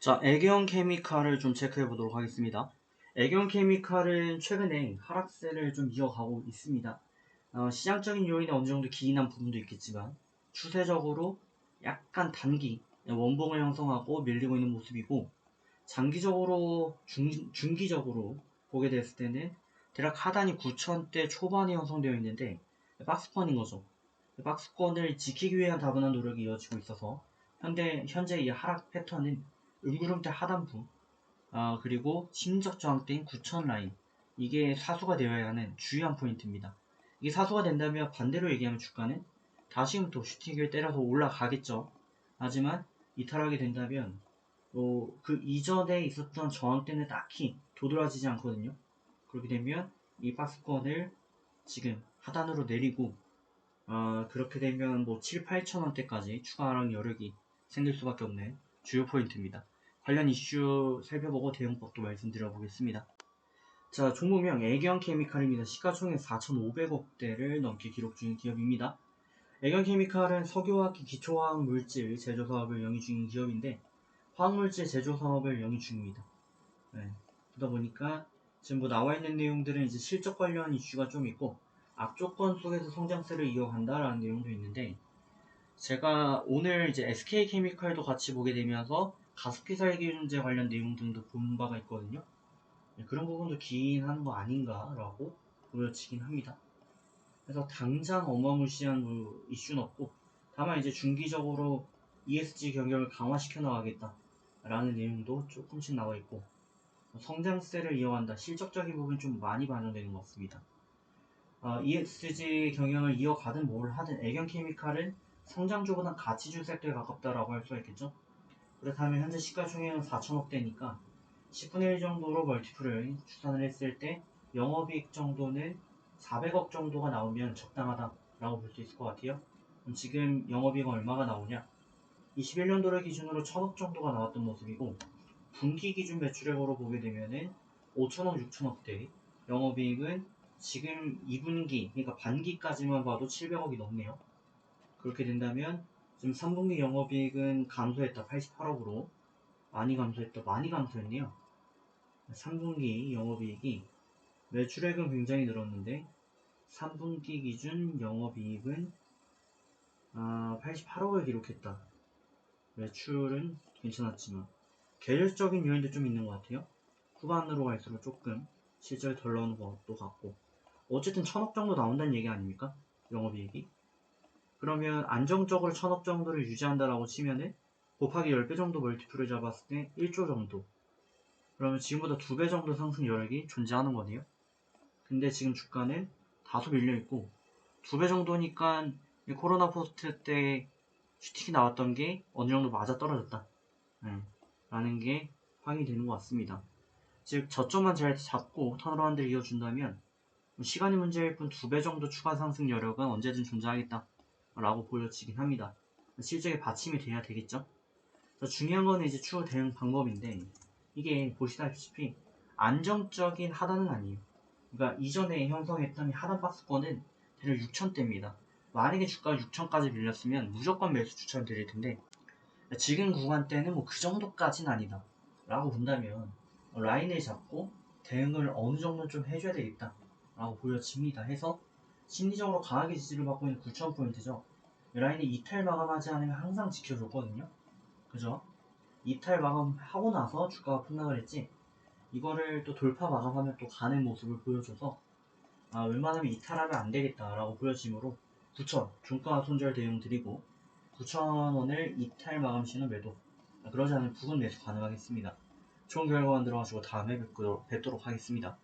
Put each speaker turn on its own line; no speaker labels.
자, 애경 케미칼을 좀 체크해 보도록 하겠습니다. 애경 케미칼은 최근에 하락세를 좀 이어가고 있습니다. 어, 시장적인 요인에 어느 정도 기인한 부분도 있겠지만 추세적으로 약간 단기 원봉을 형성하고 밀리고 있는 모습이고 장기적으로 중, 중기적으로 보게 됐을 때는 대략 하단이 9천대 초반에 형성되어 있는데 박스권인 거죠. 박스권을 지키기 위한 다분한 노력이 이어지고 있어서 현재 현재 이 하락 패턴은 음구름대 하단부 아, 그리고 심적 저항대인 9천 라인 이게 사수가 되어야 하는 주요한 포인트입니다. 이게 사수가 된다면 반대로 얘기하면 주가는 다시금 또 슈팅을 때려서 올라가겠죠. 하지만 이탈하게 된다면 어, 그 이전에 있었던 저항대는 딱히 도드라지지 않거든요. 그렇게 되면 이 박스권을 지금 하단으로 내리고 어, 그렇게 되면 뭐 7, 8천 원대까지 추가 하락 여력이 생길 수밖에 없는 주요 포인트입니다. 관련 이슈 살펴보고 대응법도 말씀드려 보겠습니다. 자, 종목명 애경 케미칼입니다. 시가총액 4,500억대를 넘게 기록 중인 기업입니다. 애경 케미칼은 석유화학기 기초화학 물질 제조 사업을 영위 중인 기업인데 화학 물질 제조 사업을 영위 중입니다. 네. 그러다 보니까 지금 뭐 나와 있는 내용들은 이제 실적 관련 이슈가 좀 있고 악조건 속에서 성장세를 이어간다라는 내용도 있는데 제가 오늘 이제 SK 케미칼도 같이 보게 되면서 가습기 살균제 관련 내용 등도 본 바가 있거든요. 네, 그런 부분도 기인하는 거 아닌가라고 보여지긴 합니다. 그래서 당장 어마무시한 뭐 이슈는 없고 다만 이제 중기적으로 ESG 경영을 강화시켜 나가겠다라는 내용도 조금씩 나와 있고 성장세를 이어간다 실적적인 부분이 좀 많이 반영되는 것 같습니다. 어, ESG 경영을 이어가든 뭘 하든 애경 케미칼은 성장주보다 가치주 섹터에 가깝다라고 할 수가 있겠죠. 그렇다면 현재 시가총액은 4천억대니까 10분의 1 정도로 멀티플을 추산을 했을 때 영업이익 정도는 400억 정도가 나오면 적당하다라고 볼 수 있을 것 같아요. 그럼 지금 영업이익은 얼마가 나오냐? 21년도를 기준으로 1000억 정도가 나왔던 모습이고 분기 기준 매출액으로 보게 되면은 5천억, 6천억대 영업이익은 지금 2분기, 그러니까 반기까지만 봐도 700억이 넘네요. 그렇게 된다면 지금 3분기 영업이익은 감소했다. 88억으로. 많이 감소했다. 많이 감소했네요. 3분기 영업이익이 매출액은 굉장히 늘었는데 3분기 기준 영업이익은 아, 88억을 기록했다. 매출은 괜찮았지만 계절적인 요인도 좀 있는 것 같아요. 후반으로 갈수록 조금 실적이 덜 나오는 것도 같고. 어쨌든 천억 정도 나온다는 얘기 아닙니까? 영업이익이 그러면 안정적으로 천억 정도를 유지한다라고 치면은 곱하기 10배 정도 멀티플을 잡았을 때 1조 정도. 그러면 지금보다 2배 정도 상승 여력이 존재하는 거네요. 근데 지금 주가는 다소 밀려있고 2배 정도니까 코로나 포스트 때 슈팅이 나왔던 게 어느 정도 맞아 떨어졌다. 네, 라는 게 확인이 되는 것 같습니다. 즉 저점만 잘 잡고 턴어라운드를 이어준다면 시간이 문제일 뿐 2배 정도 추가 상승 여력은 언제든 존재하겠다. 라고 보여지긴 합니다. 실적에 받침이 돼야 되겠죠? 중요한 거는 이제 추후 대응 방법인데 이게 보시다시피 안정적인 하단은 아니에요. 그러니까 이전에 형성했던 하단 박스권은 대략 6천대입니다. 만약에 주가가 6천까지 밀렸으면 무조건 매수 추천드릴 텐데 지금 구간대는 뭐 그 정도까지는 아니다. 라고 본다면 라인을 잡고 대응을 어느 정도 좀 해줘야 되겠다. 라고 보여집니다. 해서 심리적으로 강하게 지지를 받고 있는 9,000포인트죠. 라인이 이탈 마감하지 않으면 항상 지켜줬거든요. 그죠? 이탈 마감하고 나서 주가가 폭락을 했지. 이거를 또 돌파 마감하면 또 가는 모습을 보여줘서 아, 웬만하면 이탈하면 안 되겠다라고 보여지므로 9,000 종가 손절 대응 드리고 9,000원을 이탈 마감 시는 매도 그러지 않으면 부분 매수 가능하겠습니다. 좋은 결과 만들어가지고 다음에 뵙도록 하겠습니다.